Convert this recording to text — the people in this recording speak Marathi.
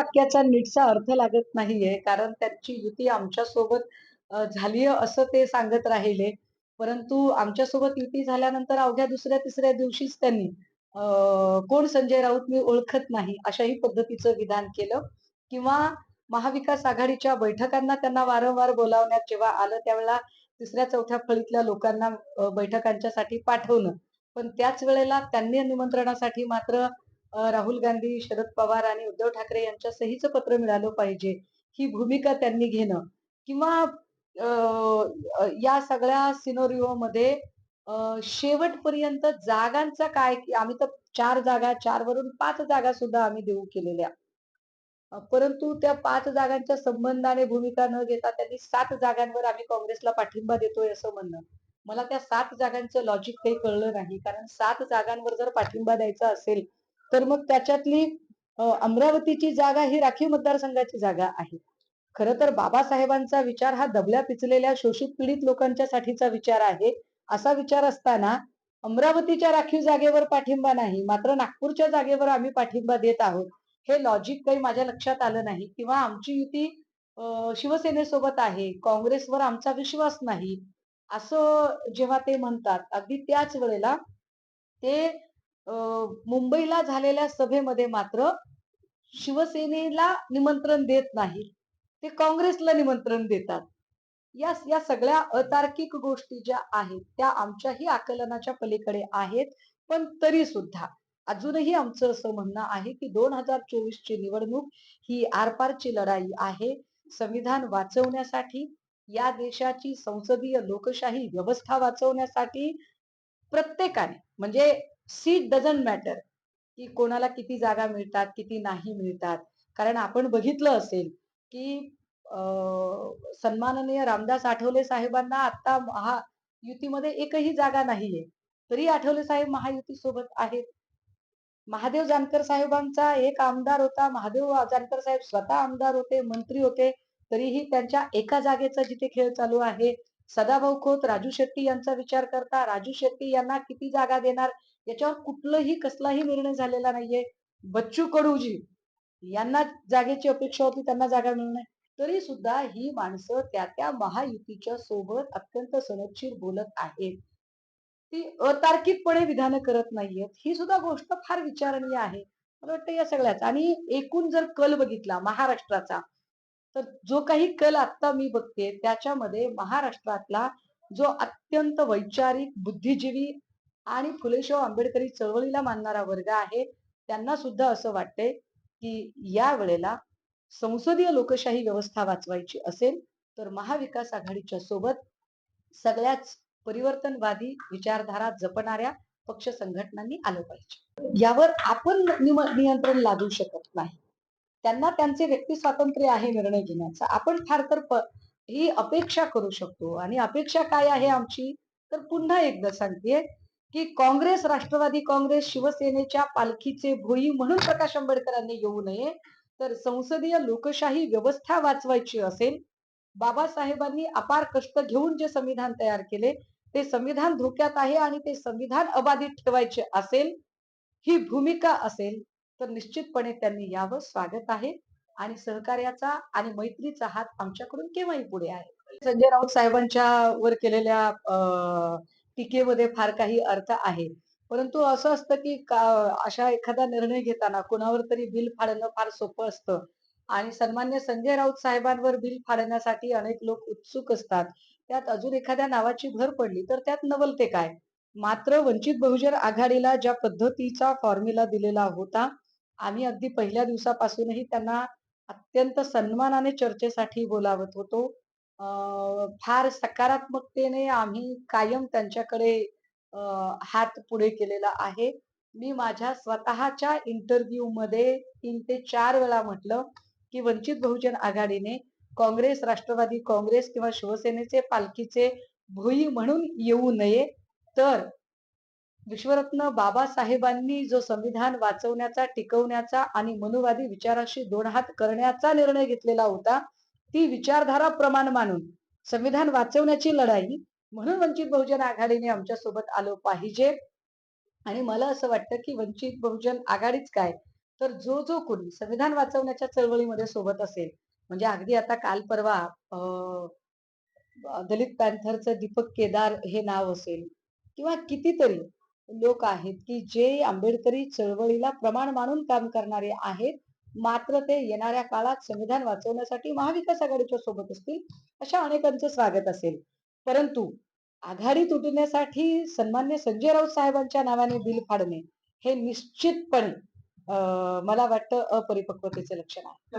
वाक्याचा नीटसा अर्थ लागत नाहीये कारण त्यांची युती आमच्यासोबत अ, झालीय असं ते सांगत राहिले. परंतु आमच्यासोबत युती झाल्यानंतर अवघ्या दुसऱ्या तिसऱ्या दिवशीच त्यांनी कोण संजय राऊत मी ओळखत नाही अशाही पद्धतीचं विधान केलं किंवा महाविकास आघाडीच्या बैठकांना त्यांना वारंवार बोलावण्यात जेव्हा आलं त्यावेळेला तिसऱ्या चौथ्या फळीतल्या लोकांना बैठकांच्यासाठी पाठवलं. पण त्याच वेळेला त्यांनी निमंत्रणासाठी मात्र राहुल गांधी, शरद पवार आणि उद्धव ठाकरे यांच्या सहीचं पत्र मिळालं पाहिजे, ही भूमिका त्यांनी घेणं किंवा या सगळ्या सिनोरिओ मध्ये शेवटपर्यंत जागांचा काय, आम्ही तर चार जागा चार वरून पाच जागा सुद्धा आम्ही देऊ केलेल्या. परंतु त्या पाच जागांच्या संबंधाने भूमिका न घेता त्यांनी सात जागांवर आम्ही काँग्रेसला पाठिंबा देतोय असं म्हणणं. मला त्या सात जागांचं लॉजिक काही कळलं नाही. कारण सात जागांवर जर पाठिंबा द्यायचा असेल, तर मग त्याच्यातली अमरावतीची जागा ही राखीव मतदारसंघाची जागा आहे. खरं तर बाबासाहेबांचा विचार हा दबल्या पिचलेल्या शोषित पीडित लोकांच्या साठीचा विचार आहे. असा विचार असताना अमरावतीच्या राखीव जागेवर पाठिंबा नाही, मात्र नागपूरच्या जागेवर आम्ही पाठिंबा देत आहोत. हे लॉजिक काही माझ्या लक्षात आलं नाही किंवा आमची युती शिवसेनेसोबत आहे, काँग्रेसवर आमचा विश्वास नाही. असं जेव्हा ते म्हणतात, अगदी त्याच वेळेला ते मुंबईला झालेल्या सभेमध्ये मात्र शिवसेनेला निमंत्रण देत नाही. ते काँग्रेसला निमंत्रण देतात. या या सगळ्या अतार्किक गोष्टी ज्या आहेत, त्या आमच्याही आकलनाच्या पलीकडे आहेत. पण तरी सुद्धा अजूनही आमचं असं म्हणणं आहे, की 2024 ची निवडणूक ही आरपारची लढाई आहे. संविधान वाचवण्यासाठी, या देशाची संसदीय लोकशाही व्यवस्था वाचवण्यासाठी प्रत्येकाने म्हणजे सीट डझंट मॅटर, की कोणाला किती जागा मिळतात, किती नाही मिळतात. कारण आपण बघितलं असेल, की सन्माननीय रामदास आठवले साहेबांना आता महायुतीमध्ये एकही जागा नाहीये. तरी आठवले साहेब महायुती सोबत आहेत. महादेव जानकर साहेबांचा एक आमदार होता. महादेव जानकर साहेब स्वतः आमदार होते, मंत्री होते. तरीही त्यांच्या एका जागेचा जिथे खेळ चालू आहे. सदाभाऊ खोत, राजू शेट्टी यांचा विचार करता राजू शेट्टी यांना किती जागा देणार याच्यावर कुठलंही कसलाही निर्णय झालेला नाहीये. बच्चू कडूजी यांना जागेची अपेक्षा होती, त्यांना जागा मिळू नये. तरी सुद्धा ही माणसं त्या त्या महायुतीच्या सोबत अत्यंत सनदशीर बोलत आहेत. ती अतार्किकपणे विधानं करत नाहीयेत. ही सुद्धा गोष्ट फार विचारणीय आहे. मला वाटतं या सगळ्याच आणि एकूण जर कल बघितला महाराष्ट्राचा, तर जो काही कल आता मी बघते त्याच्यामध्ये महाराष्ट्रातला जो अत्यंत वैचारिक, बुद्धिजीवी आणि फुलेशाह आंबेडकरी चळवळीला मानणारा वर्ग आहे, त्यांना सुद्धा असं वाटतंय, की या वेळेला संसदीय लोकशाही व्यवस्था वाचवायची असेल, तर महाविकास आघाडीच्या सोबत सगळ्याच परिवर्तनवादी विचारधारा जपणाऱ्या पक्ष संघटनांनी आलं पाहिजे. यावर आपण निम नियंत्रण लादू शकत नाही. त्यांना त्यांचे व्यक्ती स्वातंत्र्य आहे निर्णय घेण्याचं. आपण फार तर ही अपेक्षा करू शकतो आणि अपेक्षा काय आहे आमची? तर पुन्हा एकदा सांगते की काँग्रेस, राष्ट्रवादी काँग्रेस, शिवसेनेच्या पालखीचे भोई म्हणून प्रकाश आंबेडकरांनी येऊ नये. तर संसदीय लोकशाही व्यवस्था वाचवायची असेल, बाबासाहेबांनी अपार कष्ट घेऊन जे संविधान तयार केले, ते संविधान धोक्यात आहे आणि ते संविधान अबाधित ठेवायचे असेल, ही भूमिका असेल, तर निश्चितपणे त्यांनी यावं स्वागत आहे आणि सहकार्याचा आणि मैत्रीचा हात आमच्याकडून केव्हाही पुढे आहे. संजय राऊत साहेबांच्या वर केलेल्या टीकेमध्ये फार काही अर्थ आहे. परंतु असं असतं, की का अशा एखादा निर्णय घेताना कुणावर तरी बिल फाडणं फार सोपं असतं आणि सन्मान्य संजय राऊत साहेबांवर बिल फाडण्यासाठी अनेक लोक उत्सुक असतात. त्यात अजून एखाद्या नावाची भर पडली, तर त्यात नवलते काय? मात्र वंचित बहुजन आघाडीला ज्या पद्धतीचा फॉर्म्युला दिलेला होता, आम्ही अगदी पहिल्या दिवसापासूनही त्यांना अत्यंत सन्मानाने चर्चेसाठी बोलावत होतो. फार सकारात्मकतेने आम्ही कायम त्यांच्याकडे हात पुढे केलेला आहे. मी माझ्या स्वतःच्या इंटरव्ह्यूमध्ये तीन ते चार वेळा म्हटलं, की वंचित बहुजन आघाडीने काँग्रेस, राष्ट्रवादी काँग्रेस किंवा शिवसेनेचे पालखीचे भोई म्हणून येऊ नये. तर विश्वरत्न बाबासाहेबांनी जो संविधान वाचवण्याचा, टिकवण्याचा आणि मनुवादी विचाराशी दोन हात करण्याचा निर्णय घेतलेला होता, ती विचारधारा प्रमाण मानून संविधान वाचवण्याची लढाई म्हणून वंचित बहुजन आघाडीने आमच्यासोबत आलो पाहिजे. आणि मला असं वाटतं, की वंचित बहुजन आघाडीच काय, तर जो जो कोणी संविधान वाचवण्याच्या चळवळीमध्ये सोबत असेल म्हणजे अगदी आता काल परवा अं, दलित पॅन्थरचं दीपक केदार हे नाव असेल किंवा कितीतरी लोक आहेत की जे आंबेडकरी चळवळीला प्रमाण मानून काम करणारे आहेत मात्र ते येणाऱ्या काळात संविधान वाचवण्यासाठी महाविकास आघाडीच्या सोबत असतील अशा अनेकांचं स्वागत असेल. परंतु आघाडी तुटण्यासाठी सन्मान्य संजय राऊत साहेबांच्या नावाने बिल फाडणे हे निश्चितपणे अं, मला वाटतं अपरिपक्वतेचे लक्षण आहे.